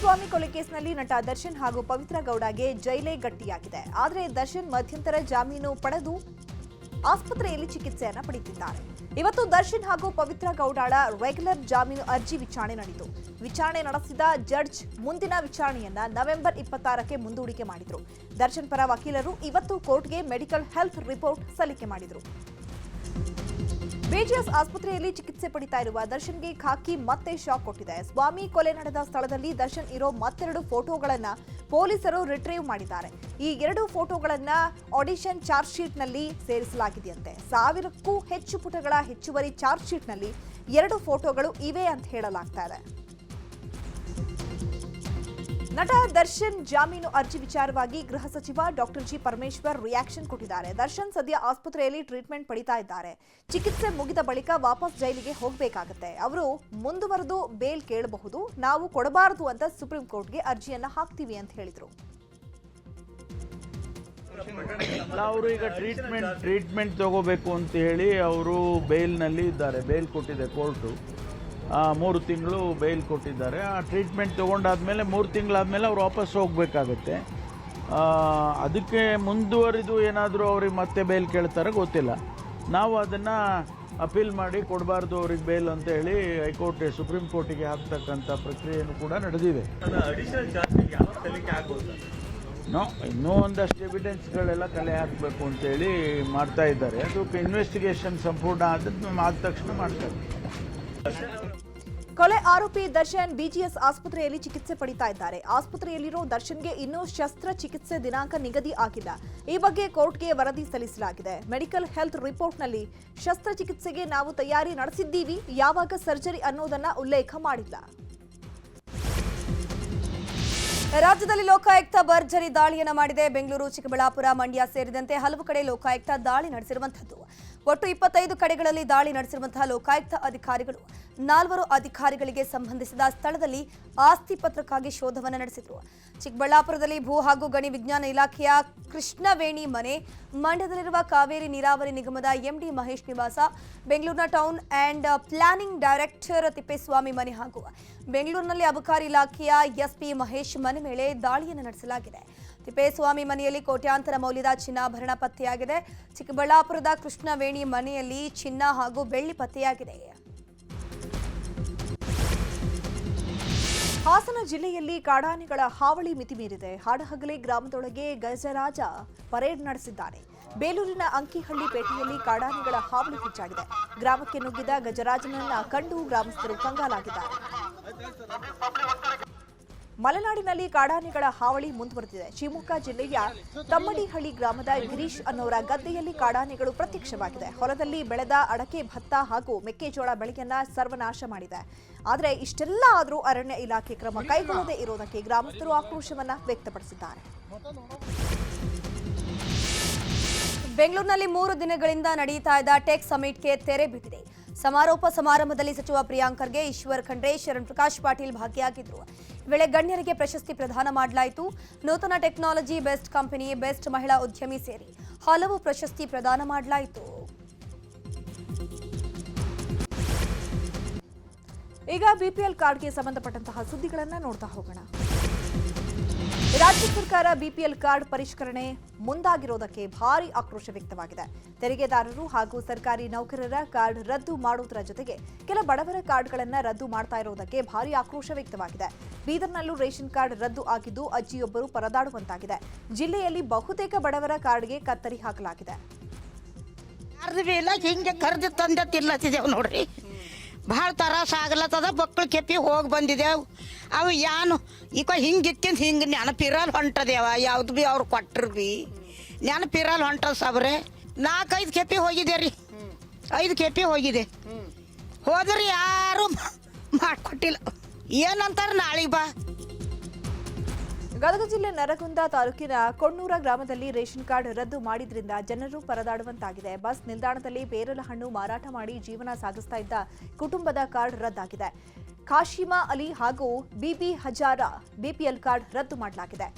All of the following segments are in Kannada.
ಸ್ವಾಮಿ ಕೊಲೆ ಕೇಸ್ನಲ್ಲಿ ನಟ ದರ್ಶನ್ ಹಾಗೂ ಪವಿತ್ರ ಗೌಡಗೆ ಜೈಲೇ ಗಟ್ಟಿಯಾಗಿದೆ. ಆದರೆ ದರ್ಶನ್ ಮಧ್ಯಂತರ ಜಾಮೀನು ಪಡೆದು ಆಸ್ಪತ್ರೆಯಲ್ಲಿ ಚಿಕಿತ್ಸೆಯನ್ನ ಪಡೆಯುತ್ತಿದ್ದಾರೆ ಇವತ್ತು ದರ್ಶನ್ ಹಾಗೂ ಪವಿತ್ರ ಗೌಡಾಳ ರೆಗ್ಯುಲರ್ ಜಾಮೀನು ಅರ್ಜಿ ವಿಚಾರಣೆ ನಡೆಯಿತು. ವಿಚಾರಣೆ ನಡೆಸಿದ ಜಡ್ಜ್ ಮುಂದಿನ ವಿಚಾರಣೆಯನ್ನ ನವೆಂಬರ್ ಇಪ್ಪತ್ತಾರಕ್ಕೆ ಮುಂದೂಡಿಕೆ ಮಾಡಿದರು. ದರ್ಶನ್ ಪರ ವಕೀಲರು ಇವತ್ತು ಕೋರ್ಟ್ಗೆ ಮೆಡಿಕಲ್ ಹೆಲ್ತ್ ರಿಪೋರ್ಟ್ ಸಲ್ಲಿಕೆ ಮಾಡಿದ್ರು. ಬಿಜಿಎಸ್ ಆಸ್ಪತ್ರೆಯಲ್ಲಿ ಚಿಕಿತ್ಸೆ ಪಡಿತಾ ಇರುವ ದರ್ಶನ್ಗೆ ಖಾಕಿ ಮತ್ತೆ ಶಾಕ್ ಕೊಟ್ಟಿದೆ. ಸ್ವಾಮಿ ಕೊಲೆ ನಡೆದ ಸ್ಥಳದಲ್ಲಿ ದರ್ಶನ್ ಇರೋ ಮತ್ತೆರಡು ಫೋಟೋಗಳನ್ನ ಪೊಲೀಸರು ರಿಟ್ರೀವ್ ಮಾಡಿದ್ದಾರೆ. ಈ ಎರಡು ಫೋಟೋಗಳನ್ನ ಆಡಿಷನ್ ಚಾರ್ಜ್ ಶೀಟ್ನಲ್ಲಿ ಸೇರಿಸಲಾಗಿದೆಯಂತೆ. ಸಾವಿರಕ್ಕೂ ಹೆಚ್ಚು ಪುಟಗಳ ಹೆಚ್ಚುವರಿ ಚಾರ್ಜ್ ಶೀಟ್ನಲ್ಲಿ ಎರಡು ಫೋಟೋಗಳು ಇವೆ ಅಂತ ಹೇಳಲಾಗ್ತಾ ಇದೆ. ನಟ ದರ್ಶನ್ ಜಾಮೀನು ಅರ್ಜಿ ವಿಚಾರವಾಗಿ ಗೃಹ ಸಚಿವ ಡಾಕ್ಟರ್ ಜಿ ಪರಮೇಶ್ವರ್ ರಿಯಾಕ್ಷನ್ ಕೊಟ್ಟಿದ್ದಾರೆ. ದರ್ಶನ್ ಸದ್ಯ ಆಸ್ಪತ್ರೆಯಲ್ಲಿ ಟ್ರೀಟ್ಮೆಂಟ್ ಪಡಿತಾ ಇದ್ದಾರೆ. ಚಿಕಿತ್ಸೆ ಮುಗಿದ ಬಳಿಕ ವಾಪಸ್ ಜೈಲಿಗೆ ಹೋಗಬೇಕಾಗತ್ತೆ. ಅವರು ಮುಂದುವರೆದು ಬೇಲ್ ಕೇಳಬಹುದು, ನಾವು ಕೊಡಬಾರದು ಅಂತ ಸುಪ್ರೀಂ ಕೋರ್ಟ್ಗೆ ಅರ್ಜಿಯನ್ನು ಹಾಕ್ತೀವಿ ಅಂತ ಹೇಳಿದರು. ಅವರು ಈಗ ಟ್ರೀಟ್ಮೆಂಟ್ ಟ್ರೀಟ್ಮೆಂಟ್ ತಗೋಬೇಕು ಅಂತ ಹೇಳಿ ಅವರು ಬೇಲ್ನಲ್ಲಿ ಇದ್ದಾರೆ. ಬೇಲ್ ಕೊಟ್ಟಿದೆ ಕೋರ್ಟು ಮೂರು ತಿಂಗಳು ಬೇಲ್ ಕೊಟ್ಟಿದ್ದಾರೆ. ಆ ಟ್ರೀಟ್ಮೆಂಟ್ ತೊಗೊಂಡಾದಮೇಲೆ ಮೂರು ತಿಂಗಳಾದಮೇಲೆ ಅವ್ರು ವಾಪಸ್ ಹೋಗಬೇಕಾಗತ್ತೆ. ಅದಕ್ಕೆ ಮುಂದುವರಿದು ಏನಾದರೂ ಅವ್ರಿಗೆ ಮತ್ತೆ ಬೇಲ್ ಕೇಳ್ತಾರೆ ಗೊತ್ತಿಲ್ಲ. ನಾವು ಅದನ್ನು ಅಪೀಲ್ ಮಾಡಿ ಕೊಡಬಾರ್ದು ಅವ್ರಿಗೆ ಬೇಲ್ ಅಂತ ಹೇಳಿ ಹೈಕೋರ್ಟ್ ಸುಪ್ರೀಂ ಕೋರ್ಟಿಗೆ ಹಾಕ್ತಕ್ಕಂಥ ಪ್ರಕ್ರಿಯೆಯೂ ಕೂಡ ನಡೆದಿದೆ. ನೋ ಇನ್ನೂ ಒಂದಷ್ಟು ಎವಿಡೆನ್ಸ್ಗಳೆಲ್ಲ ಕಲೆ ಹಾಕಬೇಕು ಅಂತೇಳಿ ಮಾಡ್ತಾ ಇದ್ದಾರೆ. ಅದಕ್ಕೆ ಇನ್ವೆಸ್ಟಿಗೇಷನ್ ಸಂಪೂರ್ಣ ಆದ ಆದ ತಕ್ಷಣ ಮಾಡ್ತಾರೆ. ಕೊಲೆ ಆರೋಪಿ ದರ್ಶನ್ ಬಿಜಿಎಸ್ ಆಸ್ಪತ್ರೆಯಲ್ಲಿ ಚಿಕಿತ್ಸೆ ಪಡಿತಾ ಇದ್ದಾರೆ. ಆಸ್ಪತ್ರೆಯಲ್ಲಿರೋ ದರ್ಶನ್ಗೆ ಇನ್ನೂ ಶಸ್ತ್ರಚಿಕಿತ್ಸೆ ದಿನಾಂಕ ನಿಗದಿ ಆಗಿಲ್ಲ. ಈ ಬಗ್ಗೆ ಕೋರ್ಟ್ಗೆ ವರದಿ ಸಲ್ಲಿಸಲಾಗಿದೆ. ಮೆಡಿಕಲ್ ಹೆಲ್ತ್ ರಿಪೋರ್ಟ್ನಲ್ಲಿ ಶಸ್ತ್ರಚಿಕಿತ್ಸೆಗೆ ನಾವು ತಯಾರಿ ನಡೆಸಿದ್ದೀವಿ, ಯಾವಾಗ ಸರ್ಜರಿ ಅನ್ನೋದನ್ನ ಉಲ್ಲೇಖ ಮಾಡಿಲ್ಲ. ರಾಜ್ಯದಲ್ಲಿ ಲೋಕಾಯುಕ್ತ ಭರ್ಜರಿ ದಾಳಿಯನ್ನ ಮಾಡಿದೆ. ಬೆಂಗಳೂರು, ಚಿಕ್ಕಬಳ್ಳಾಪುರ, ಮಂಡ್ಯ ಸೇರಿದಂತೆ ಹಲವು ಕಡೆ ಲೋಕಾಯುಕ್ತ ದಾಳಿ ನಡೆಸಿರುವಂತದ್ದು ಒಟ್ಟು ಇಪ್ಪತ್ತೈದು ಕಡೆಗಳಲ್ಲಿ ದಾಳಿ ನಡೆಸಿರುವಂತಹ ಲೋಕಾಯುಕ್ತ ಅಧಿಕಾರಿಗಳು ನಾಲ್ವರು ಅಧಿಕಾರಿಗಳಿಗೆ ಸಂಬಂಧಿಸಿದ ಸ್ಥಳದಲ್ಲಿ ಆಸ್ತಿ ಪತ್ರಕ್ಕಾಗಿ ಶೋಧವನ್ನು ನಡೆಸಿದರು. ಚಿಕ್ಕಬಳ್ಳಾಪುರದಲ್ಲಿ ಭೂ ಹಾಗೂ ಗಣಿ ವಿಜ್ಞಾನ ಇಲಾಖೆಯ ಕೃಷ್ಣವೇಣಿ ಮನೆ, ಮಂಡ್ಯದಲ್ಲಿರುವ ಕಾವೇರಿ ನೀರಾವರಿ ನಿಗಮದ ಎಂಡಿ ಮಹೇಶ್ ನಿವಾಸ, ಬೆಂಗಳೂರಿನ town and planning director Thippeswamy ಮನೆ ಹಾಗೂ ಬೆಂಗಳೂರಿನಲ್ಲಿ ಅಬಕಾರಿ ಇಲಾಖೆಯ ಎಸ್ಪಿ ಮಹೇಶ್ ಮನೆ ಮೇಲೆ ದಾಳಿಯನ್ನು ನಡೆಸಲಾಗಿದೆ. ತಿಪ್ಪೇಸ್ವಾಮಿ ಮನೆಯಲ್ಲಿ ಕೋಟ್ಯಾಂತರ ಮೌಲ್ಯದ ಚಿನ್ನಾಭರಣ ಪತ್ತೆಯಾಗಿದೆ. ಚಿಕ್ಕಬಳ್ಳಾಪುರದ ಕೃಷ್ಣವೇಣಿ ಮನೆಯಲ್ಲಿ ಚಿನ್ನ ಹಾಗೂ ಬೆಳ್ಳಿ ಪತ್ತೆಯಾಗಿದೆ. ಹಾಸನ ಜಿಲ್ಲೆಯಲ್ಲಿ ಕಾಡಾನೆಗಳ ಹಾವಳಿ ಮಿತಿ ಮೀರಿದೆ ಹಾಡಹಗಲಿ ಗ್ರಾಮದೊಳಗೆ ಗಜರಾಜ ಪರೇಡ್ ನಡೆಸಿದ್ದಾನೆ. ಬೇಲೂರಿನ ಅಂಕಿಹಳ್ಳಿ ಪೇಟೆಯಲ್ಲಿ ಕಾಡಾನೆಗಳ ಹಾವಳಿ ಹೆಚ್ಚಾಗಿದೆ. ಗ್ರಾಮಕ್ಕೆ ನುಗ್ಗಿದ ಗಜರಾಜನನ್ನ ಕಂಡು ಗ್ರಾಮಸ್ಥರು ಕಂಗಾಲಾಗಿದ್ದಾರೆ. ಮಲೆನಾಡಿನಲ್ಲಿ ಕಾಡಾನೆಗಳ ಹಾವಳಿ ಮುಂದುವರೆದಿದೆ. ಶಿವಮೊಗ್ಗ ಜಿಲ್ಲೆಯ ತಮ್ಮಡಿಹಳ್ಳಿ ಗ್ರಾಮದ ಗಿರೀಶ್ ಅನ್ನೋರ ಗದ್ದೆಯಲ್ಲಿ ಕಾಡಾನೆಗಳು ಪ್ರತ್ಯಕ್ಷವಾಗಿದೆ ಹೊಲದಲ್ಲಿ ಬೆಳೆದ ಅಡಕೆ, ಭತ್ತ ಹಾಗೂ ಮೆಕ್ಕೆಜೋಳ ಬೆಳೆಯನ್ನ ಸರ್ವನಾಶ ಮಾಡಿದೆ. ಆದರೆ ಇಷ್ಟೆಲ್ಲ ಆದರೂ ಅರಣ್ಯ ಇಲಾಖೆ ಕ್ರಮ ಕೈಗೊಳ್ಳದೇ ಇರೋದಕ್ಕೆ ಗ್ರಾಮಸ್ಥರು ಆಕ್ರೋಶವನ್ನ ವ್ಯಕ್ತಪಡಿಸಿದ್ದಾರೆ. ಬೆಂಗಳೂರಿನಲ್ಲಿ ಮೂರು ದಿನಗಳಿಂದ ನಡೆಯುತ್ತಾ ಇದ್ದ ಟೆಕ್ ಸಮಿಟ್ಗೆ ತೆರೆ ಬಿದ್ದಿದೆ. ಸಮಾರೋಪ ಸಮಾರಂಭದಲ್ಲಿ ಸಚಿವ ಪ್ರಿಯಾಂಕರ್ಗೆ ಈಶ್ವರ್ ಖಂಡ್ರೆ, ಶರಣ್ ಪ್ರಕಾಶ್ ಪಾಟೀಲ್ ಭಾಗಿಯಾಗಿದ್ರು ಈ ವೇಳೆ ಗಣ್ಯರಿಗೆ ಪ್ರಶಸ್ತಿ ಪ್ರದಾನ ಮಾಡಲಾಯಿತು. ನೂತನ ಟೆಕ್ನಾಲಜಿ, ಬೆಸ್ಟ್ ಕಂಪನಿ, ಬೆಸ್ಟ್ ಮಹಿಳಾ ಉದ್ಯಮಿ ಸೇರಿ ಹಲವು ಪ್ರಶಸ್ತಿ ಪ್ರದಾನ ಮಾಡಲಾಯಿತು. ಈಗ ಬಿಪಿಎಲ್ ಕಾರ್ಡ್ಗೆ ಸಂಬಂಧಪಟ್ಟಂತಹ ಸುದ್ದಿಗಳನ್ನು ನೋಡ್ತಾ ಹೋಗೋಣ. ರಾಜ್ಯ ಸರ್ಕಾರ ಬಿಪಿಎಲ್ ಕಾರ್ಡ್ ಪರಿಷ್ಕರಣೆ ಮುಂದಾಗಿರೋದಕ್ಕೆ ಭಾರಿ ಆಕ್ರೋಶ ವ್ಯಕ್ತವಾಗಿದೆ. ತೆರಿಗೆದಾರರು ಹಾಗೂ ಸರ್ಕಾರಿ ನೌಕರರ ಕಾರ್ಡ್ ರದ್ದು ಮಾಡುವುದರ ಜೊತೆಗೆ ಕೆಲ ಬಡವರ ಕಾರ್ಡ್ಗಳನ್ನು ರದ್ದು ಮಾಡ್ತಾ ಇರೋದಕ್ಕೆ ಭಾರಿ ಆಕ್ರೋಶ ವ್ಯಕ್ತವಾಗಿದೆ. ಬೀದರ್ನಲ್ಲೂ ರೇಷನ್ ಕಾರ್ಡ್ ರದ್ದು ಆಗಿದ್ದು ಅಜ್ಜಿಯೊಬ್ಬರು ಪರದಾಡುವಂತಾಗಿದೆ. ಜಿಲ್ಲೆಯಲ್ಲಿ ಬಹುತೇಕ ಬಡವರ ಕಾರ್ಡ್ಗೆ ಕತ್ತರಿ ಹಾಕಲಾಗಿದೆ. ಇಲ್ಲ, ಹಿಂಗೆ ಕರೆದು ತಂದೆ ನೋಡ್ರಿ. ಭಾಳ ತರಾಸ ಆಗ್ಲತ್ತದ ಮಕ್ಳು ಕೆಪ್ಪಿ ಹೋಗಿ ಬಂದಿದ್ದೇವು ಅವು ಯಾನು ಈಗ ಹಿಂಗೆ ಇಕ್ಕಿಂದ ಹಿಂಗೆ ನೆನಪಿರಲ್ ಹೊಂಟದೇವ, ಯಾವ್ದು ಬಿ ಅವ್ರು ಕೊಟ್ಟರು ಬಿ. ನೆನಪಿರಲ್ ಹೊಂಟದ ಸಾಬ್ರೆ, ನಾಲ್ಕೈದು ಕೆಪಿ ಹೋಗಿದೆ ರೀ. ಐದು ಕೆಪಿ ಹೋಗಿದೆ ಹೋದ್ರೆ ಯಾರು ಮಾಡಿಕೊಟ್ಟಿಲ್ಲ. ಏನಂತಾರೆ ನಾಳೆಗೆ ಬಾ. ಗದಗ ಜಿಲ್ಲೆ ನರಗುಂದ ತಾಲೂಕಿನ ಕೊಣ್ಣೂರ ಗ್ರಾಮದಲ್ಲಿ ರೇಷನ್ ಕಾರ್ಡ್ ರದ್ದು ಮಾಡಿದ್ರಿಂದ ಜನರು ಪರದಾಡುವಂತಾಗಿದೆ. ಬಸ್ ನಿಲ್ದಾಣದಲ್ಲಿ ಪೇರಲ ಹಣ್ಣು ಮಾರಾಟ ಮಾಡಿ ಜೀವನ ಸಾಗಿಸ್ತಾ ಇದ್ದ ಕುಟುಂಬದ ಕಾರ್ಡ್ ರದ್ದಾಗಿದೆ. ಖಾಶಿಮಾ ಅಲಿ ಹಾಗೂ ಬಿಬಿ ಹಜಾರ ಬಿಪಿಎಲ್ ಕಾರ್ಡ್ ರದ್ದು ಮಾಡಲಾಗಿದೆ.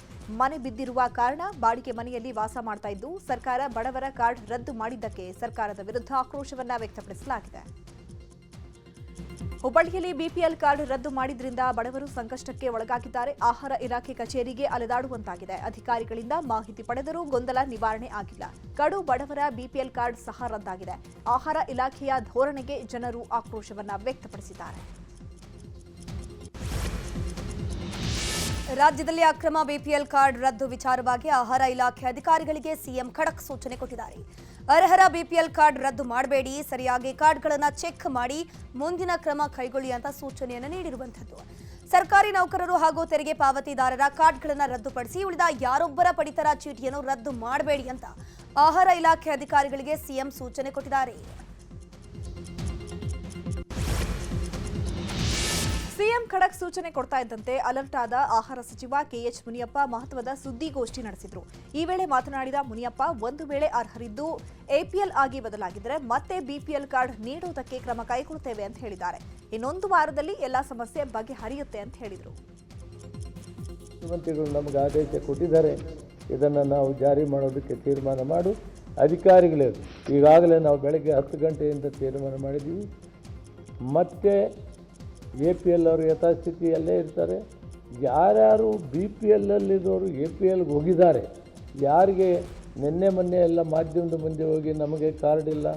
ಮನೆ ಬಿದ್ದಿರುವ ಕಾರಣ ಬಾಡಿಗೆ ಮನೆಯಲ್ಲಿ ವಾಸ ಮಾಡ್ತಾ ಇದ್ದು, ಸರ್ಕಾರ ಬಡವರ ಕಾರ್ಡ್ ರದ್ದು ಮಾಡಿದ್ದಕ್ಕೆ ಸರ್ಕಾರದ ವಿರುದ್ಧ ಆಕ್ರೋಶವನ್ನ ವ್ಯಕ್ತಪಡಿಸಲಾಗಿದೆ. ಹುಬ್ಬಳ್ಳಿಯಲ್ಲಿ ಬಿಪಿಎಲ್ ಕಾರ್ಡ್ ರದ್ದು ಮಾಡಿದ್ರಿಂದ ಬಡವರು ಸಂಕಷ್ಟಕ್ಕೆ ಒಳಗಾಗಿದ್ದಾರೆ. ಆಹಾರ ಇಲಾಖೆ ಕಚೇರಿಗೆ ಅಲೆದಾಡುವಂತಾಗಿದೆ. ಅಧಿಕಾರಿಗಳಿಂದ ಮಾಹಿತಿ ಪಡೆದರೂ ಗೊಂದಲ ನಿವಾರಣೆ ಆಗಿಲ್ಲ. ಕಡು ಬಡವರ ಬಿಪಿಎಲ್ ಕಾರ್ಡ್ ಸಹ ರದ್ದಾಗಿದೆ. ಆಹಾರ ಇಲಾಖೆಯ ಧೋರಣೆಗೆ ಜನರು ಆಕ್ರೋಶವನ್ನ ವ್ಯಕ್ತಪಡಿಸಿದ್ದಾರೆ. ರಾಜ್ಯದಲ್ಲಿ ಅಕ್ರಮ ಬಿಪಿಎಲ್ ಕಾರ್ಡ್ ರದ್ದು ವಿಚಾರವಾಗಿ ಆಹಾರ ಇಲಾಖೆ ಅಧಿಕಾರಿಗಳಿಗೆ ಸಿಎಂ ಖಡಕ್ ಸೂಚನೆ ಕೊಟ್ಟಿದ್ದಾರೆ. ಅರ್ಹರ ಬಿಪಿಎಲ್ ಕಾರ್ಡ್ ರದ್ದು ಮಾಡಬೇಡಿ, ಸರಿಯಾಗಿ ಕಾರ್ಡ್ಗಳನ್ನು ಚೆಕ್ ಮಾಡಿ, ಮುಂದಿನ ಕ್ರಮ ಕೈಗೊಳ್ಳಿ ಅಂತ ಸೂಚನೆಯನ್ನು ನೀಡಿರುವಂಥದ್ದು. ಸರ್ಕಾರಿ ನೌಕರರು ಹಾಗೂ ತೆರಿಗೆ ಪಾವತಿದಾರರ ಕಾರ್ಡ್ಗಳನ್ನು ರದ್ದುಪಡಿಸಿ, ಉಳಿದ ಯಾರೊಬ್ಬರ ಪಡಿತರ ಚೀಟಿಯನ್ನು ರದ್ದು ಮಾಡಬೇಡಿ ಅಂತ ಆಹಾರ ಇಲಾಖೆ ಅಧಿಕಾರಿಗಳಿಗೆ ಸಿಎಂ ಸೂಚನೆ ಕೊಟ್ಟಿದ್ದಾರೆ. ಸಿಎಂ ಖಡಕ್ ಸೂಚನೆ ಕೊಡ್ತಾ ಇದ್ದಂತೆ ಅಲರ್ಟ್ ಆದ ಆಹಾರ ಸಚಿವ ಕೆಎಚ್ ಮುನಿಯಪ್ಪ ಮಹತ್ವದ ಸುದ್ದಿಗೋಷ್ಠಿ ನಡೆಸಿದ್ರು. ಈ ವೇಳೆ ಮಾತನಾಡಿದ ಮುನಿಯಪ್ಪ, ಒಂದು ವೇಳೆ ಅರ್ಹರಿದ್ದು ಎಪಿಎಲ್ ಆಗಿ ಬದಲಾಗಿದ್ದರೆ ಮತ್ತೆ ಬಿಪಿಎಲ್ ಕಾರ್ಡ್ ನೀಡುವುದಕ್ಕೆ ಕ್ರಮ ಕೈಗೊಳ್ಳುತ್ತೇವೆ ಅಂತ ಹೇಳಿದ್ದಾರೆ. ಇನ್ನೊಂದು ವಾರದಲ್ಲಿ ಎಲ್ಲಾ ಸಮಸ್ಯೆ ಬಗೆಹರಿಯುತ್ತೆ ಅಂತ ಹೇಳಿದರು. ಮುಖ್ಯಮಂತ್ರಿಗಳು ನಮಗೆ ಆದೇಶ ಕೊಟ್ಟಿದ್ದಾರೆ. ಇದನ್ನು ನಾವು ಜಾರಿ ಮಾಡೋದಕ್ಕೆ ತೀರ್ಮಾನ ಮಾಡು. ಅಧಿಕಾರಿಗಳೇ ಈಗಾಗಲೇ ನಾವು ಬೆಳಗ್ಗೆ ಹತ್ತು ಗಂಟೆಯಿಂದ ತೀರ್ಮಾನ ಮಾಡಿದ್ದೀವಿ. ಮತ್ತೆ ಎ ಪಿ ಎಲ್ ಅವರು ಯಥಾಸ್ಥಿತಿಯಲ್ಲೇ ಇರ್ತಾರೆ. ಯಾರ್ಯಾರು ಬಿ ಪಿ ಎಲ್ಲಲ್ಲಿರೋರು ಎ ಪಿ ಎಲ್ಗೆ ಹೋಗಿದ್ದಾರೆ, ಯಾರಿಗೆ ನಿನ್ನೆ ಮೊನ್ನೆ ಎಲ್ಲ ಮಾಧ್ಯಮದ ಮುಂದೆ ಹೋಗಿ ನಮಗೆ ಕಾರ್ಡ್ ಇಲ್ಲ,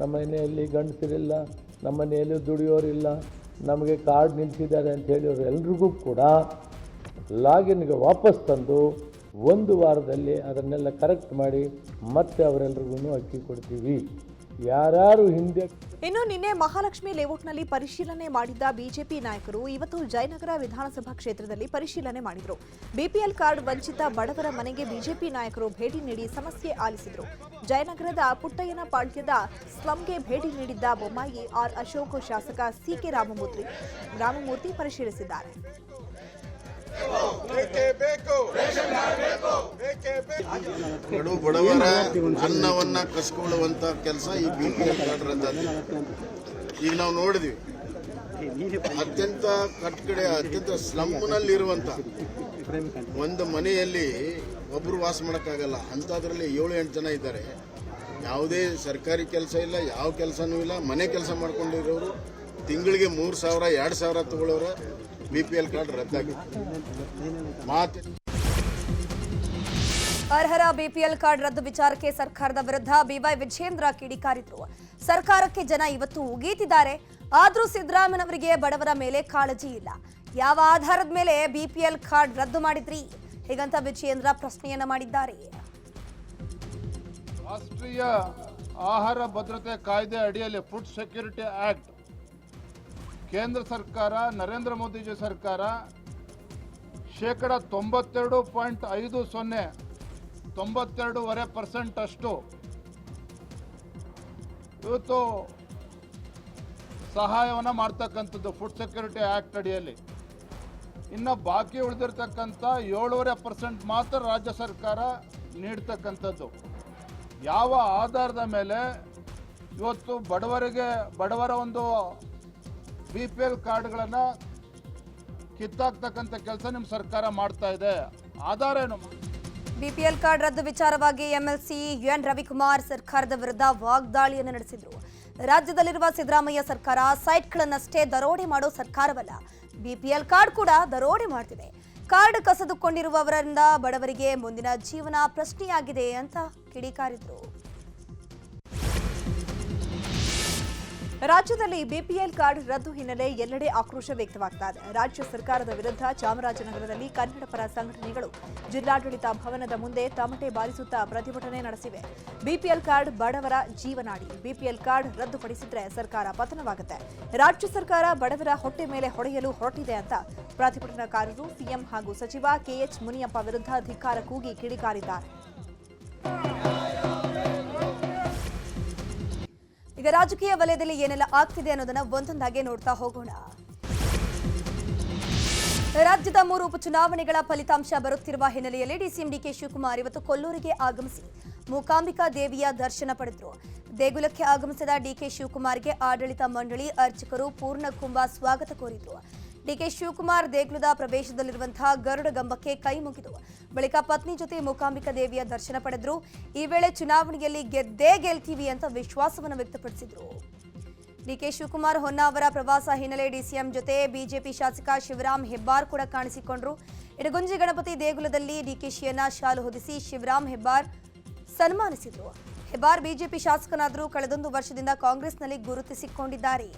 ನಮ್ಮ ಮನೆಯಲ್ಲಿ ಗಂಡಸರಿಲ್ಲ, ನಮ್ಮ ಮನೆಯಲ್ಲಿ ದುಡಿಯೋರಿಲ್ಲ, ನಮಗೆ ಕಾರ್ಡ್ ನಿಲ್ಲಿಸಿದ್ದಾರೆ ಅಂತ ಅವರು ಎಲ್ರಿಗೂ ಕೂಡ ಲಾಗಿನ್ಗೆ ವಾಪಸ್ ತಂದು ಒಂದು ವಾರದಲ್ಲಿ ಅದನ್ನೆಲ್ಲ ಕರೆಕ್ಟ್ ಮಾಡಿ ಮತ್ತೆ ಅವರೆಲ್ರಿಗೂ ಅಕ್ಕಿ ಕೊಡ್ತೀವಿ. ಯಾರ್ಯಾರು ಹಿಂದೆ ಇನ್ನು ನಿನ್ನೆ ಮಹಾಲಕ್ಷ್ಮಿ ಲೇಔಟ್ನಲ್ಲಿ ಪರಿಶೀಲನೆ ಮಾಡಿದ್ದ ಬಿಜೆಪಿ ನಾಯಕರು ಇವತ್ತು ಜಯನಗರ ವಿಧಾನಸಭಾ ಕ್ಷೇತ್ರದಲ್ಲಿ ಪರಿಶೀಲನೆ ಮಾಡಿದರು. ಬಿಪಿಎಲ್ ಕಾರ್ಡ್ ವಂಚಿತ ಬಡವರ ಮನೆಗೆ ಬಿಜೆಪಿ ನಾಯಕರು ಭೇಟಿ ನೀಡಿ ಸಮಸ್ಯೆ ಆಲಿಸಿದರು. ಜಯನಗರದ ಪುಟ್ಟಯ್ಯನ ಪಾಳ್ಯದ ಸ್ಲಂಗೆ ಭೇಟಿ ನೀಡಿದ್ದ ಬೊಮ್ಮಾಯಿ ಆರ್ ಅಶೋಕ್ ಶಾಸಕ ಸಿಕೆ ರಾಮಮೂರ್ತಿ. ರಾಮಮೂರ್ತಿ ಪರಿಶೀಲಿಸಿದ್ದಾರೆ. ಕಡು ಬಡವರ ಅನ್ನವನ್ನ ಕಸ್ಕೊಳ್ಳುವಂತ ಕೆಲಸ ಈ ಬಿ ಪಿ ಎಲ್ ಕಾರ್ಡ್ ಈಗ ನಾವು ನೋಡಿದ್ವಿ. ಅತ್ಯಂತ ಕಟ್ಕಡೆ, ಅತ್ಯಂತ ಸ್ಲಮ್ನಲ್ಲಿರುವಂತ ಒಂದು ಮನೆಯಲ್ಲಿ ಒಬ್ರು ವಾಸ ಮಾಡೋಕ್ಕಾಗಲ್ಲ. ಅಂಥದ್ರಲ್ಲಿ ಏಳು ಎಂಟು ಜನ ಇದ್ದಾರೆ. ಯಾವುದೇ ಸರ್ಕಾರಿ ಕೆಲಸ ಇಲ್ಲ, ಯಾವ ಕೆಲಸನೂ ಇಲ್ಲ. ಮನೆ ಕೆಲಸ ಮಾಡ್ಕೊಂಡಿರೋರು ತಿಂಗಳಿಗೆ ಮೂರು ಸಾವಿರ, ಎರಡು ಸಾವಿರ ತಗೊಳ್ಳೋರು. ಬಿ ಪಿ ಎಲ್ ಕಾರ್ಡ್ ರದ್ದಾಗಿದೆ ಅರ್ಹರ ಬಿಪಿಎಲ್ ಕಾರ್ಡ್ ರದ್ದು ವಿಚಾರಕ್ಕೆ ಸರ್ಕಾರದ ವಿರುದ್ಧ ಬಿವೈ ವಿಜೇಂದ್ರ ಕಿಡಿಕಾರಿದ್ರು ಸರ್ಕಾರಕ್ಕೆ ಜನ ಇವತ್ತು ಉಗೀತಿದ್ದಾರೆ. ಆದ್ರೂ ಸಿದ್ದರಾಮಯ್ಯನವರಿಗೆ ಬಡವರ ಮೇಲೆ ಕಾಳಜಿ ಇಲ್ಲ. ಯಾವ ಆಧಾರದ ಮೇಲೆ ಬಿಪಿಎಲ್ ಕಾರ್ಡ್ ರದ್ದು ಮಾಡಿದ್ರಿ? ಹೀಗಂತ ವಿಜೇಂದ್ರ ಪ್ರಶ್ನೆಯನ್ನ ಮಾಡಿದ್ದಾರೆ. ರಾಷ್ಟ್ರೀಯ ಆಹಾರ ಭದ್ರತೆ ಕಾಯ್ದೆ ಅಡಿಯಲ್ಲಿ ಫುಡ್ ಸೆಕ್ಯೂರಿಟಿ ಆಕ್ಟ್ ಕೇಂದ್ರ ಸರ್ಕಾರ, ನರೇಂದ್ರ ಮೋದಿಜಿ ಸರ್ಕಾರ ಶೇಕಡ ತೊಂಬತ್ತೆರಡು ಪಾಯಿಂಟ್ ಐದು ಸೊನ್ನೆ, ತೊಂಬತ್ತೆರಡೂವರೆ ಪರ್ಸೆಂಟ್ ಅಷ್ಟು. ಇವತ್ತು ಸಹಾಯವನ್ನು ಮಾಡ್ತಕ್ಕಂಥದ್ದು ಫುಡ್ ಸೆಕ್ಯೂರಿಟಿ ಆ್ಯಕ್ಟ್ ಅಡಿಯಲ್ಲಿ. ಇನ್ನು ಬಾಕಿ ಉಳಿದಿರ್ತಕ್ಕಂಥ ಏಳೂವರೆ ಪರ್ಸೆಂಟ್ ಮಾತ್ರ ರಾಜ್ಯ ಸರ್ಕಾರ ನೀಡ್ತಕ್ಕಂಥದ್ದು. ಯಾವ ಆಧಾರದ ಮೇಲೆ ಇವತ್ತು ಬಡವರಿಗೆ, ಬಡವರ ಒಂದು ಬಿ ಪಿ ಎಲ್ ಕಾರ್ಡ್ಗಳನ್ನು ಕಿತ್ತಾಕ್ತಕ್ಕಂಥ ಕೆಲಸ ನಿಮ್ಮ ಸರ್ಕಾರ ಮಾಡ್ತಾ ಇದೆ. ಆಧಾರ ಏನು? ಬಿಪಿಎಲ್ ಕಾರ್ಡ್ ರದ್ದು ವಿಚಾರವಾಗಿ ಎಂಎಲ್ಸಿ ಯುಎನ್ ರವಿಕುಮಾರ್ ಸರ್ಕಾರದ ವಿರುದ್ಧ ವಾಗ್ದಾಳಿಯನ್ನು ನಡೆಸಿದರು. ರಾಜ್ಯದಲ್ಲಿರುವ ಸಿದ್ದರಾಮಯ್ಯ ಸರ್ಕಾರ ಸೈಟ್ಗಳನ್ನಷ್ಟೇ ದರೋಡೆ ಮಾಡೋ ಸರ್ಕಾರವಲ್ಲ. ಬಿಪಿಎಲ್ ಕಾರ್ಡ್ ಕೂಡ ದರೋಡೆ ಮಾಡ್ತಿದೆ. ಕಾರ್ಡ್ ಕಸದುಕೊಂಡಿರುವವರಿಂದ ಬಡವರಿಗೆ ಮುಂದಿನ ಜೀವನ ಪ್ರಶ್ನೆಯಾಗಿದೆ ಅಂತ ಕಿಡಿಕಾರಿದ್ರು. ರಾಜ್ಯದಲ್ಲಿ ಬಿಪಿಎಲ್ ಕಾರ್ಡ್ ರದ್ದು ಹಿನ್ನೆಲೆ ಎಲ್ಲೆಡೆ ಆಕ್ರೋಶ ವ್ಯಕ್ತವಾಗ್ತಾ ಇದೆ. ರಾಜ್ಯ ಸರ್ಕಾರದ ವಿರುದ್ಧ ಚಾಮರಾಜನಗರದಲ್ಲಿ ಕನ್ನಡ ಪರ ಸಂಘಟನೆಗಳು ಜಿಲ್ಲಾಡಳಿತ ಭವನದ ಮುಂದೆ ತಮಟೆ ಬಾರಿಸುತ್ತಾ ಪ್ರತಿಭಟನೆ ನಡೆಸಿವೆ. ಬಿಪಿಎಲ್ ಕಾರ್ಡ್ ಬಡವರ ಜೀವನಾಡಿ. ಬಿಪಿಎಲ್ ಕಾರ್ಡ್ ರದ್ದುಪಡಿಸಿದ್ರೆ ಸರ್ಕಾರ ಪತನವಾಗುತ್ತೆ. ರಾಜ್ಯ ಸರ್ಕಾರ ಬಡವರ ಹೊಟ್ಟೆ ಮೇಲೆ ಹೊಡೆಯಲು ಹೊರಟಿದೆ ಅಂತ ಪ್ರತಿಭಟನಾಕಾರರು ಸಿಎಂ ಹಾಗೂ ಸಚಿವ ಕೆಎಚ್ ಮುನಿಯಪ್ಪ ವಿರುದ್ಧ ಧಿಕ್ಕಾರ ಕೂಗಿ ಕಿಡಿಕಾರಿದ್ದಾರೆ. ಈಗ ರಾಜಕೀಯ ವಲಯದಲ್ಲಿ ಏನೆಲ್ಲ ಆಗ್ತಿದೆ ಅನ್ನೋದನ್ನ ಒಂದೊಂದಾಗೆ ನೋಡ್ತಾ ಹೋಗೋಣ. ರಾಜ್ಯದ ಮೂರು ಉಪಚುನಾವಣೆಗಳ ಫಲಿತಾಂಶ ಬರುತ್ತಿರುವ ಹಿನ್ನೆಲೆಯಲ್ಲಿ ಡಿಸಿಎಂ ಡಿಕೆ ಶಿವಕುಮಾರ್ ಇವತ್ತು ಕೊಲ್ಲೂರಿಗೆ ಆಗಮಿಸಿ ಮೂಕಾಂಬಿಕಾ ದೇವಿಯ ದರ್ಶನ ಪಡೆದರು. ದೇಗುಲಕ್ಕೆ ಆಗಮಿಸಿದ ಡಿಕೆ ಶಿವಕುಮಾರ್ಗೆ ಆಡಳಿತ ಮಂಡಳಿ ಅರ್ಚಕರು ಪೂರ್ಣ ಕುಂಭ ಸ್ವಾಗತ ಕೋರಿದ್ರು. ಡಿಕೆ ಶಿವಕುಮಾರ್ ದೇಗುಲದ ಪ್ರವೇಶದಲ್ಲಿರುವಂತಹ ಗರುಡ ಗಂಬಕ್ಕೆ ಕೈ ಮುಗಿದು ಬಳಿಕ ಪತ್ನಿ ಜೊತೆ ಮೂಕಾಂಬಿಕಾ ದೇವಿಯ ದರ್ಶನ ಪಡೆದರು. ಈ ವೇಳೆ ಚುನಾವಣೆಯಲ್ಲಿ ಗೆದ್ದೇ ಗೆಲ್ತೀವಿ ಅಂತ ವಿಶ್ವಾಸವನ್ನು ವ್ಯಕ್ತಪಡಿಸಿದ್ರು. ಡಿಕೆ ಶಿವಕುಮಾರ್ ಹೊನ್ನಾವರ ಪ್ರವಾಸ ಹಿನ್ನೆಲೆ ಡಿಸಿಎಂ ಜೊತೆ ಬಿಜೆಪಿ ಶಾಸಕ ಶಿವರಾಮ್ ಹೆಬ್ಬಾರ್ ಕೂಡ ಕಾಣಿಸಿಕೊಂಡ್ರು. ಇಡಗುಂಜಿ ಗಣಪತಿ ದೇಗುಲದಲ್ಲಿ ಡಿಕೆಶಿಯನ್ನ ಶಾಲು ಹೊದಿಸಿ ಶಿವರಾಮ್ ಹೆಬ್ಬಾರ್ ಸನ್ಮಾನಿಸಿದ್ರು. ಹೆಬ್ಬಾರ್ ಬಿಜೆಪಿ ಶಾಸಕನಾದರೂ ಕಳೆದೊಂದು ವರ್ಷದಿಂದ ಕಾಂಗ್ರೆಸ್ನಲ್ಲಿ ಗುರುತಿಸಿಕೊಂಡಿದ್ದಾರೆ.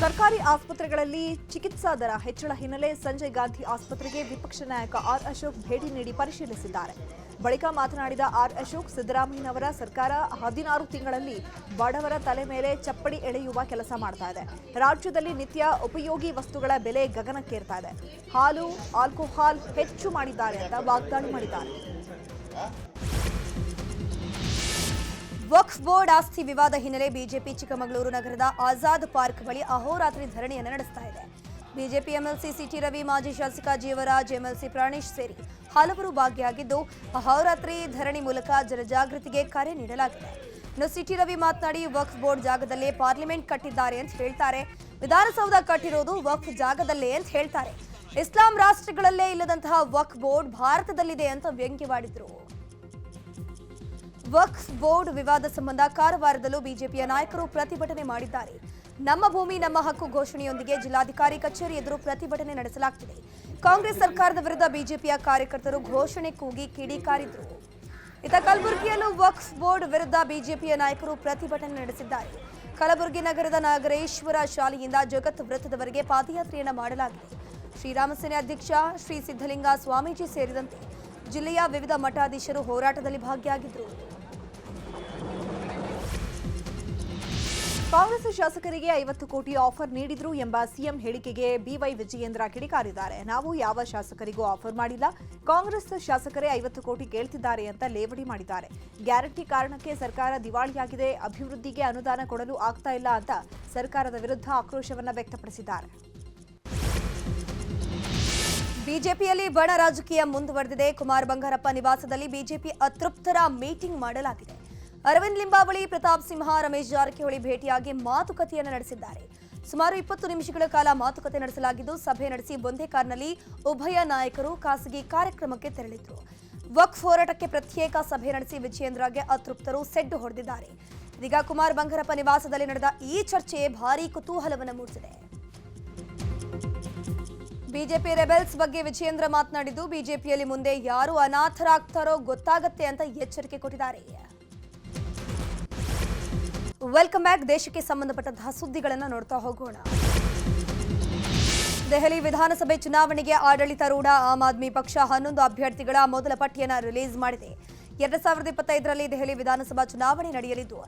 ಸರ್ಕಾರಿ ಆಸ್ಪತ್ರೆಗಳಲ್ಲಿ ಚಿಕಿತ್ಸಾ ದರ ಹೆಚ್ಚಳ ಹಿನ್ನೆಲೆ ಸಂಜಯ್ ಗಾಂಧಿ ಆಸ್ಪತ್ರೆಗೆ ವಿಪಕ್ಷ ನಾಯಕ ಆರ್ ಅಶೋಕ್ ಭೇಟಿ ನೀಡಿ ಪರಿಶೀಲಿಸಿದ್ದಾರೆ. ಬಳಿಕ ಮಾತನಾಡಿದ ಆರ್ ಅಶೋಕ್ ಸಿದ್ದರಾಮಯ್ಯನವರ ಸರ್ಕಾರ ಹದಿನಾರು ತಿಂಗಳಲ್ಲಿ ಬಡವರ ತಲೆ ಮೇಲೆ ಚಪ್ಪಡಿ ಎಳೆಯುವ ಕೆಲಸ ಮಾಡ್ತಾ ಇದೆ. ರಾಜ್ಯದಲ್ಲಿ ನಿತ್ಯ ಉಪಯೋಗಿ ವಸ್ತುಗಳ ಬೆಲೆ ಗಗನಕ್ಕೇರ್ತಾ ಇದೆ. ಹಾಲು, ಆಲ್ಕೋಹಾಲ್ ಹೆಚ್ಚು ಮಾಡಿದ್ದಾರೆ ಅಂತ ವಾಗ್ದಾಳಿ ಮಾಡಿದ್ದಾರೆ. ವಕ್ಫ್ ಬೋರ್ಡ್ ಆಸ್ತಿ ವಿವಾದ ಹಿನ್ನೆಲೆ ಬಿಜೆಪಿ ಚಿಕ್ಕಮಗಳೂರು ನಗರದ ಆಜಾದ್ ಪಾರ್ಕ್ ಬಳಿ ಅಹೋರಾತ್ರಿ ಧರಣಿಯನ್ನು ನಡೆಸ್ತಾ ಇದೆ. ಬಿಜೆಪಿ ಎಂಎಲ್ಸಿ ಸಿಟಿ ರವಿ, ಮಾಜಿ ಶಾಸಕ ಜೀವರಾಜ್, ಎಂಎಲ್ಸಿ ಪ್ರಾಣೇಶ್ ಸೇರಿ ಹಲವರು ಭಾಗಿಯಾಗಿದ್ದು, ಅಹೋರಾತ್ರಿ ಧರಣಿ ಮೂಲಕ ಜನಜಾಗೃತಿಗೆ ಕರೆ ನೀಡಲಾಗಿದೆ. ಇನ್ನು ಸಿಟಿ ರವಿ ಮಾತನಾಡಿ, ವಕ್ಫ್ ಬೋರ್ಡ್ ಜಾಗದಲ್ಲೇ ಪಾರ್ಲಿಮೆಂಟ್ ಕಟ್ಟಿದ್ದಾರೆ ಅಂತ ಹೇಳ್ತಾರೆ. ವಿಧಾನಸೌಧ ಕಟ್ಟಿರೋದು ವಕ್ಫ್ ಜಾಗದಲ್ಲೇ ಅಂತ ಹೇಳ್ತಾರೆ. ಇಸ್ಲಾಂ ರಾಷ್ಟ್ರಗಳಲ್ಲೇ ಇಲ್ಲದಂತಹ ವಕ್ಫ್ ಬೋರ್ಡ್ ಭಾರತದಲ್ಲಿದೆ ಅಂತ ವ್ಯಂಗ್ಯವಾಡಿದ್ರು. ವಕ್ಫ್ ಬೋರ್ಡ್ ವಿವಾದ ಸಂಬಂಧ ಕಾರವಾರದಲ್ಲೂ ಬಿಜೆಪಿಯ ನಾಯಕರು ಪ್ರತಿಭಟನೆ ಮಾಡಿದ್ದಾರೆ. ನಮ್ಮ ಭೂಮಿ, ನಮ್ಮ ಹಕ್ಕು ಘೋಷಣೆಯೊಂದಿಗೆ ಜಿಲ್ಲಾಧಿಕಾರಿ ಕಚೇರಿ ಎದುರು ಪ್ರತಿಭಟನೆ ನಡೆಸಲಾಗುತ್ತಿದೆ ಕಾಂಗ್ರೆಸ್ ಸರ್ಕಾರದ ವಿರುದ್ಧ ಬಿಜೆಪಿಯ ಕಾರ್ಯಕರ್ತರು ಘೋಷಣೆ ಕೂಗಿ ಕಿಡಿಕಾರಿದ್ರು ಇತ ಕಲಬುರಗಿಯಲ್ಲೂ ವಕ್ಫ್ ಬೋರ್ಡ್ ವಿರುದ್ಧ ಬಿಜೆಪಿಯ ನಾಯಕರು ಪ್ರತಿಭಟನೆ ನಡೆಸಿದ್ದಾರೆ. ಕಲಬುರಗಿ ನಗರದ ನಾಗರೇಶ್ವರ ಶಾಲೆಯಿಂದ ಜಗತ್ ವೃತ್ತದವರೆಗೆ ಪಾದಯಾತ್ರೆಯನ್ನು ಮಾಡಲಾಗಿದೆ. ಶ್ರೀರಾಮಸೇನೆ ಅಧ್ಯಕ್ಷ ಶ್ರೀ ಸಿದ್ಧಲಿಂಗ ಸ್ವಾಮೀಜಿ ಸೇರಿದಂತೆ ಜಿಲ್ಲೆಯ ವಿವಿಧ ಮಠಾಧೀಶರು ಹೋರಾಟದಲ್ಲಿ ಭಾಗಿಯಾಗಿದ್ದರು ಕಾಂಗ್ರೆಸ್ ಶಾಸಕರಿಗೆ ಐವತ್ತು ಕೋಟಿ ಆಫರ್ ನೀಡಿದ್ರು ಎಂಬ ಸಿಎಂ ಹೇಳಿಕೆಗೆ ಬಿವೈ ವಿಜಯೇಂದ್ರ ಕಿಡಿಕಾರಿದ್ದಾರೆ. ನಾವು ಯಾವ ಶಾಸಕರಿಗೂ ಆಫರ್ ಮಾಡಿಲ್ಲ. ಕಾಂಗ್ರೆಸ್ ಶಾಸಕರೇ ಐವತ್ತು ಕೋಟಿ ಕೇಳ್ತಿದ್ದಾರೆ ಅಂತ ಲೇವಡಿ ಮಾಡಿದ್ದಾರೆ. ಗ್ಯಾರಂಟಿ ಕಾರಣಕ್ಕೆ ಸರ್ಕಾರ ದಿವಾಳಿಯಾಗಿದೆ. ಅಭಿವೃದ್ಧಿಗೆ ಅನುದಾನ ಕೊಡಲು ಆಗ್ತಾ ಇಲ್ಲ ಅಂತ ಸರ್ಕಾರದ ವಿರುದ್ಧ ಆಕ್ರೋಶವನ್ನು ವ್ಯಕ್ತಪಡಿಸಿದ್ದಾರೆ. ಬಿಜೆಪಿಯಲ್ಲಿ ಬಣ ರಾಜಕೀಯ ಮುಂದುವರೆದಿದೆ. ಕುಮಾರ್ ಬಂಗಾರಪ್ಪ ನಿವಾಸದಲ್ಲಿ ಬಿಜೆಪಿ ಅತೃಪ್ತರ ಮೀಟಿಂಗ್ ಮಾಡಲಾಗಿದೆ. ಅರವಿಂದ್ ಲಿಂಬಾವಳಿ, ಪ್ರತಾಪ್ ಸಿಂಹ, ರಮೇಶ್ ಜಾರಕಿಹೊಳಿ ಭೇಟಿಯಾಗಿ ಮಾತುಕತೆಯನ್ನು ನಡೆಸಿದ್ದಾರೆ. ಸುಮಾರು ಇಪ್ಪತ್ತು ನಿಮಿಷಗಳ ಕಾಲ ಮಾತುಕತೆ ನಡೆಸಲಾಗಿದ್ದು, ಸಭೆ ನಡೆಸಿ ಒಂದೇ ಕಾರ್ನಲ್ಲಿ ಉಭಯ ನಾಯಕರು ಖಾಸಗಿ ಕಾರ್ಯಕ್ರಮಕ್ಕೆ ತೆರಳಿದ್ರು. ವಕ್ಫ್ ಹೋರಾಟಕ್ಕೆ ಪ್ರತ್ಯೇಕ ಸಭೆ ನಡೆಸಿ ವಿಜಯೇಂದ್ರಗೆ ಅತೃಪ್ತರು ಸೆಡ್ಡು ಹೊಡೆದಿದ್ದಾರೆ. ಇದೀಗ ಕುಮಾರ್ ಬಂಗಾರಪ್ಪ ನಿವಾಸದಲ್ಲಿ ನಡೆದ ಈ ಚರ್ಚೆ ಭಾರೀ ಕುತೂಹಲವನ್ನು ಮೂಡಿಸಿದೆ. ಬಿಜೆಪಿ ರೆಬೆಲ್ಸ್ ಬಗ್ಗೆ ವಿಜಯೇಂದ್ರ ಮಾತನಾಡಿದ್ದು, ಬಿಜೆಪಿಯಲ್ಲಿ ಮುಂದೆ ಯಾರು ಅನಾಥರಾಗ್ತಾರೋ ಗೊತ್ತಾಗತ್ತೆ ಅಂತ ಎಚ್ಚರಿಕೆ ಕೊಟ್ಟಿದ್ದಾರೆ. ವೆಲ್ಕಮ್ ಬ್ಯಾಕ್ ದೇಶಕ್ಕೆ ಸಂಬಂಧಪಟ್ಟಂತಹ ಸುದ್ದಿಗಳನ್ನು ನೋಡ್ತಾ ಹೋಗೋಣ. ದೆಹಲಿ ವಿಧಾನಸಭೆ ಚುನಾವಣೆಗೆ ಆಡಳಿತಾರೂಢ ಆಮ್ ಆದ್ಮಿ ಪಕ್ಷ ಹನ್ನೊಂದು ಅಭ್ಯರ್ಥಿಗಳ ಮೊದಲ ಪಟ್ಟಿಯನ್ನು ರಿಲೀಸ್ ಮಾಡಿದೆ. ಎರಡ್ ಸಾವಿರದ ಇಪ್ಪತ್ತೈದರಲ್ಲಿ ದೆಹಲಿ ವಿಧಾನಸಭಾ ಚುನಾವಣೆ ನಡೆಯಲಿದ್ದು,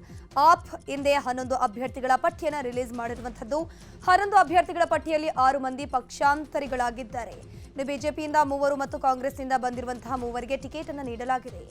ಆಪ್ ಹಿಂದೆ ಹನ್ನೊಂದು ಅಭ್ಯರ್ಥಿಗಳ ಪಟ್ಟಿಯನ್ನು ರಿಲೀಸ್ ಮಾಡಿರುವಂಥದ್ದು, ಹನ್ನೊಂದು ಅಭ್ಯರ್ಥಿಗಳ ಪಟ್ಟಿಯಲ್ಲಿ ಆರು ಮಂದಿ ಪಕ್ಷಾಂತರಿಗಳಾಗಿದ್ದಾರೆ. ಇನ್ನು ಬಿಜೆಪಿಯಿಂದ ಮೂವರು ಮತ್ತು ಕಾಂಗ್ರೆಸ್ನಿಂದ ಬಂದಿರುವಂತಹ ಮೂವರಿಗೆ ಟಿಕೆಟ್ ಅನ್ನು ನೀಡಲಾಗಿದೆ.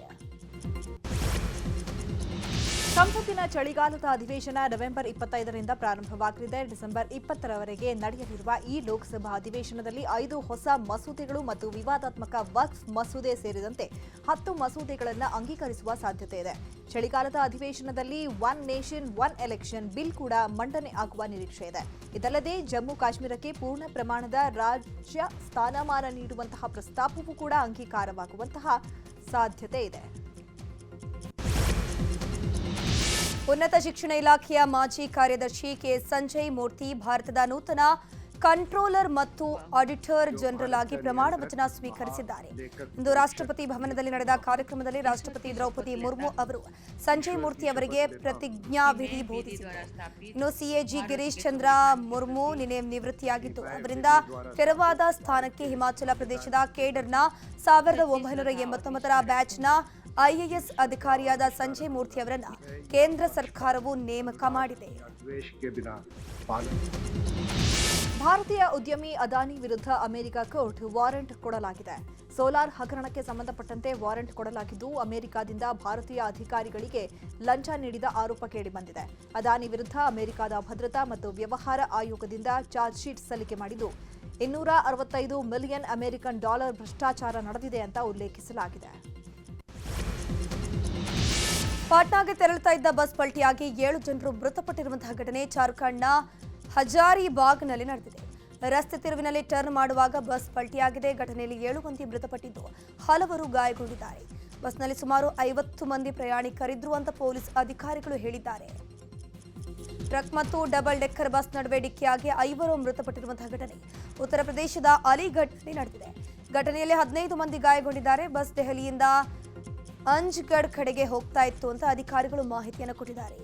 ಸಂಸತ್ತಿನ ಚಳಿಗಾಲದ ಅಧಿವೇಶನ ನವೆಂಬರ್ ಇಪ್ಪತ್ತೈದರಿಂದ ಪ್ರಾರಂಭವಾಗಲಿದೆ. ಡಿಸೆಂಬರ್ ಇಪ್ಪತ್ತರವರೆಗೆ ನಡೆಯಲಿರುವ ಈ ಲೋಕಸಭಾ ಅಧಿವೇಶನದಲ್ಲಿ ಐದು ಹೊಸ ಮಸೂದೆಗಳು ಮತ್ತು ವಿವಾದಾತ್ಮಕ ವಕ್ಫ್ ಮಸೂದೆ ಸೇರಿದಂತೆ ಹತ್ತು ಮಸೂದೆಗಳನ್ನು ಅಂಗೀಕರಿಸುವ ಸಾಧ್ಯತೆ ಇದೆ. ಚಳಿಗಾಲದ ಅಧಿವೇಶನದಲ್ಲಿ one nation, one election bill ಕೂಡ ಮಂಡನೆ ಆಗುವ ನಿರೀಕ್ಷೆ ಇದೆ. ಇದಲ್ಲದೆ ಜಮ್ಮು ಕಾಶ್ಮೀರಕ್ಕೆ ಪೂರ್ಣ ಪ್ರಮಾಣದ ರಾಜ್ಯ ಸ್ಥಾನಮಾನ ನೀಡುವಂತಹ ಪ್ರಸ್ತಾಪವೂ ಕೂಡ ಅಂಗೀಕಾರವಾಗುವಂತಹ ಸಾಧ್ಯತೆ ಇದೆ. ಉನ್ನತ ಶಿಕ್ಷಣ ಇಲಾಖೆಯ ಮಾಜಿ ಕಾರ್ಯದರ್ಶಿ ಕೆ. ಸಂಜಯ್ ಮೂರ್ತಿ ಭಾರತದ ನೂತನ ಕಂಟ್ರೋಲರ್ ಮತ್ತು ಆಡಿಟರ್ ಜನರಲ್ ಆಗಿ ಪ್ರಮಾಣ ವಚನ ಸ್ವೀಕರಿಸಿದ್ದಾರೆ. ಇಂದು ರಾಷ್ಟ್ರಪತಿ ಭವನದಲ್ಲಿ ನಡೆದ ಕಾರ್ಯಕ್ರಮದಲ್ಲಿ ರಾಷ್ಟ್ರಪತಿ ದ್ರೌಪದಿ ಮುರ್ಮು ಅವರು ಸಂಜಯ್ ಮೂರ್ತಿ ಅವರಿಗೆ ಪ್ರತಿಜ್ಞಾವಿಧಿ ಬೋಧಿಸಿದರು. ಇನ್ನು ಸಿಎಜಿ ಗಿರೀಶ್ ಚಂದ್ರ ಮುರ್ಮು ನಿನ್ನೆ ನಿವೃತ್ತಿಯಾಗಿದ್ದು, ಅವರಿಂದ ತೆರವಾದ ಸ್ಥಾನಕ್ಕೆ ಹಿಮಾಚಲ ಪ್ರದೇಶದ ಕೇಡರ್ನ ಸಾವಿರದ ಒಂಬೈನೂರ ಎಂಬತ್ತೊಂಬತ್ತರ ಬ್ಯಾಚ್ನ ಐಎಎಸ್ ಅಧಿಕಾರಿಯಾದ ಸಂಜಯ್ ಮೂರ್ತಿ ಅವರನ್ನು ಕೇಂದ್ರ ಸರ್ಕಾರವು ನೇಮಕ ಮಾಡಿದೆ. ಭಾರತೀಯ ಉದ್ಯಮಿ ಅದಾನಿ ವಿರುದ್ಧ ಅಮೆರಿಕ ಕೋರ್ಟ್ ವಾರೆಂಟ್ ಕೊಡಲಾಗಿದೆ. ಸೋಲಾರ್ ಹಗರಣಕ್ಕೆ ಸಂಬಂಧಪಟ್ಟಂತೆ ವಾರೆಂಟ್ ಕೊಡಲಾಗಿದ್ದು, ಅಮೆರಿಕದಿಂದ ಭಾರತೀಯ ಅಧಿಕಾರಿಗಳಿಗೆ ಲಂಚ ನೀಡಿದ ಆರೋಪ ಕೇಳಿಬಂದಿದೆ. ಅದಾನಿ ವಿರುದ್ಧ ಅಮೆರಿಕದ ಭದ್ರತಾ ಮತ್ತು ವ್ಯವಹಾರ ಆಯೋಗದಿಂದ ಚಾರ್ಜ್ ಶೀಟ್ ಸಲ್ಲಿಕೆ ಮಾಡಿದ್ದು ಇನ್ನೂರ ಅರವತ್ತೈದು ಮಿಲಿಯನ್ ಅಮೆರಿಕನ್ ಡಾಲರ್ ಭ್ರಷ್ಟಾಚಾರ ನಡೆದಿದೆ ಅಂತ ಉಲ್ಲೇಖಿಸಲಾಗಿದೆ. ಪಾಟ್ನಾಗೆ ತೆರಳುತ್ತಾ ಇದ್ದ ಬಸ್ ಪಲ್ಟಿಯಾಗಿ ಏಳು ಜನರು ಮೃತಪಟ್ಟಿರುವಂತಹ ಘಟನೆ ಜಾರ್ಖಂಡ್ನ ಹಜಾರಿಬಾಗ್ನಲ್ಲಿ ನಡೆದಿದೆ. ರಸ್ತೆ ತಿರುವಿನಲ್ಲಿ ಟರ್ನ್ ಮಾಡುವಾಗ ಬಸ್ ಪಲ್ಟಿಯಾಗಿದೆ. ಘಟನೆಯಲ್ಲಿ ಏಳು ಮಂದಿ ಮೃತಪಟ್ಟಿದ್ದು ಹಲವರು ಗಾಯಗೊಂಡಿದ್ದಾರೆ. ಬಸ್ನಲ್ಲಿ ಸುಮಾರು ಐವತ್ತು ಮಂದಿ ಪ್ರಯಾಣಿಕರಿದ್ರು ಅಂತ ಪೊಲೀಸ್ ಅಧಿಕಾರಿಗಳು ಹೇಳಿದ್ದಾರೆ. ಟ್ರಕ್ ಮತ್ತು ಡಬಲ್ ಡೆಕ್ಕರ್ ಬಸ್ ನಡುವೆ ಡಿಕ್ಕಿಯಾಗಿ ಐವರು ಮೃತಪಟ್ಟಿರುವಂತಹ ಘಟನೆ ಉತ್ತರ ಪ್ರದೇಶದ ಅಲಿಗಢ್ನಲ್ಲಿ ನಡೆದಿದೆ. ಘಟನೆಯಲ್ಲಿ ಹದಿನೈದು ಮಂದಿ ಗಾಯಗೊಂಡಿದ್ದಾರೆ. ಬಸ್ ದೆಹಲಿಯಿಂದ ಅಂಜ್ಗಢ್ ಕಡೆಗೆ ಹೋಗ್ತಾ ಇತ್ತು ಅಂತ ಅಧಿಕಾರಿಗಳು ಮಾಹಿತಿಯನ್ನು ಕೊಟ್ಟಿದ್ದಾರೆ.